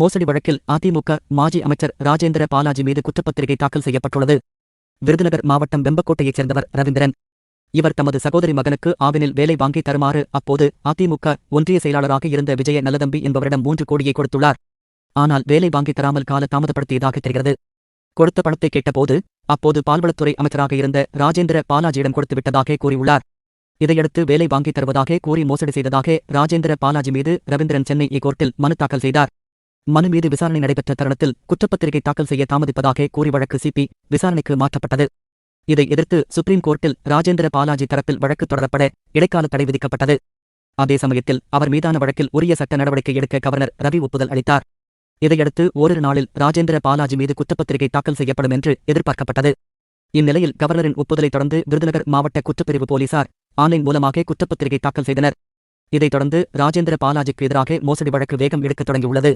மோசடி வழக்கில் அதிமுக மாஜி அமைச்சர் ராஜேந்திர பாலாஜி மீது குற்றப்பத்திரிகை தாக்கல் செய்யப்பட்டுள்ளது. விருதுநகர் மாவட்டம் வெம்பக்கோட்டையைச் சேர்ந்தவர் ரவீந்திரன். இவர் தமது சகோதரி மகனுக்கு ஆவினில் வேலை வாங்கி தருமாறு அப்போது அதிமுக ஒன்றிய செயலாளராக இருந்த விஜய நல்லதம்பி என்பவரிடம் மூன்று கோடியை கொடுத்துள்ளார். ஆனால் வேலை வாங்கித் தராமல் கால தாமதப்படுத்தியதாக தெரிகிறது. கொடுத்த பணத்தை கேட்டபோது அப்போது பால்வளத்துறை அமைச்சராக இருந்த ராஜேந்திர பாலாஜியிடம் கொடுத்து விட்டதாக கூறியுள்ளார். இதையடுத்து வேலை வாங்கித் தருவதாக கூறி மோசடி செய்ததாக ராஜேந்திர பாலாஜி மீது ரவீந்திரன் சென்னை இக்கோர்ட்டில் மனு தாக்கல் செய்தார். மனு மீது விசாரணை நடைபெற்ற தருணத்தில் குற்றப்பத்திரிகை தாக்கல் செய்ய தாமதிப்பதாக கூறி வழக்கு சிபி விசாரணைக்கு மாற்றப்பட்டது. இதை எதிர்த்து சுப்ரீம் கோர்ட்டில் ராஜேந்திர பாலாஜி தரப்பில் வழக்கு தொடரப்பட இடைக்கால தடை விதிக்கப்பட்டது. அதே சமயத்தில் அவர் மீதான வழக்கில் உரிய சட்ட நடவடிக்கை எடுக்க கவர்னர் ரவி ஒப்புதல் அளித்தார். இதையடுத்து ஓரிரு நாளில் ராஜேந்திர பாலாஜி மீது குற்றப்பத்திரிகை தாக்கல் செய்யப்படும் என்று எதிர்பார்க்கப்பட்டது. இந்நிலையில் கவர்னரின் ஒப்புதலைத் தொடர்ந்து விருதுநகர் மாவட்ட குற்றப்பிரிவு போலீசார் ஆன்லைன் மூலமாக குற்றப்பத்திரிகை தாக்கல் செய்தனர். இதைத் தொடர்ந்து ராஜேந்திர பாலாஜிக்கு எதிராக மோசடி வழக்கு வேகம் எடுக்கத் தொடங்கியுள்ளது.